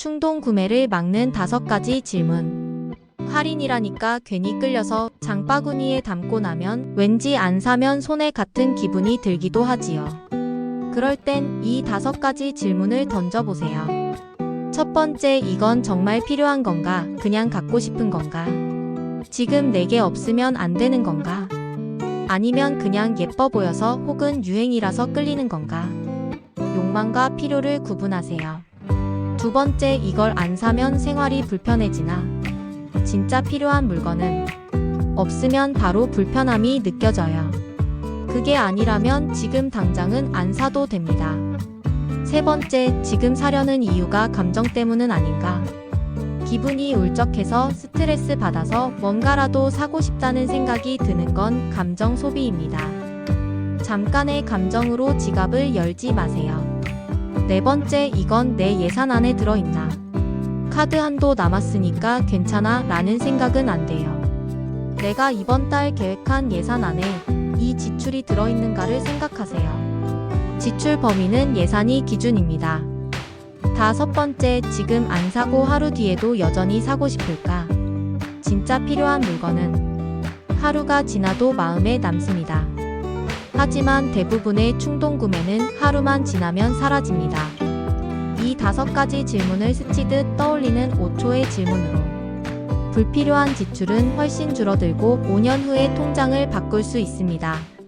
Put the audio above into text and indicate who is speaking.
Speaker 1: 충동 구매를 막는 다섯 가지 질문. 할인이라니까 괜히 끌려서 장바구니에 담고 나면 왠지 안 사면 손해 같은 기분이 들기도 하지요. 그럴 땐 이 다섯 가지 질문을 던져보세요. 첫 번째, 이건 정말 필요한 건가? 그냥 갖고 싶은 건가? 지금 내게 없으면 안 되는 건가? 아니면 그냥 예뻐 보여서 혹은 유행이라서 끌리는 건가? 욕망과 필요를 구분하세요. 두 번째, 이걸 안 사면 생활이 불편해지나? 진짜 필요한 물건은 없으면 바로 불편함이 느껴져요. 그게 아니라면 지금 당장은 안 사도 됩니다. 세 번째, 지금 사려는 이유가 감정 때문은 아닌가? 기분이 울적해서 스트레스 받아서 뭔가라도 사고 싶다는 생각이 드는 건 감정 소비입니다. 잠깐의 감정으로 지갑을 열지 마세요. 네 번째, 이건 내 예산 안에 들어있나? 카드 한도 남았으니까 괜찮아 라는 생각은 안 돼요. 내가 이번 달 계획한 예산 안에 이 지출이 들어있는가를 생각하세요. 지출 범위는 예산이 기준입니다. 다섯 번째, 지금 안 사고 하루 뒤에도 여전히 사고 싶을까? 진짜 필요한 물건은 하루가 지나도 마음에 남습니다. 하지만 대부분의 충동 구매는 하루만 지나면 사라집니다. 이 다섯 가지 질문을 스치듯 떠올리는 5초의 질문으로 불필요한 지출은 훨씬 줄어들고 5년 후에 통장을 바꿀 수 있습니다.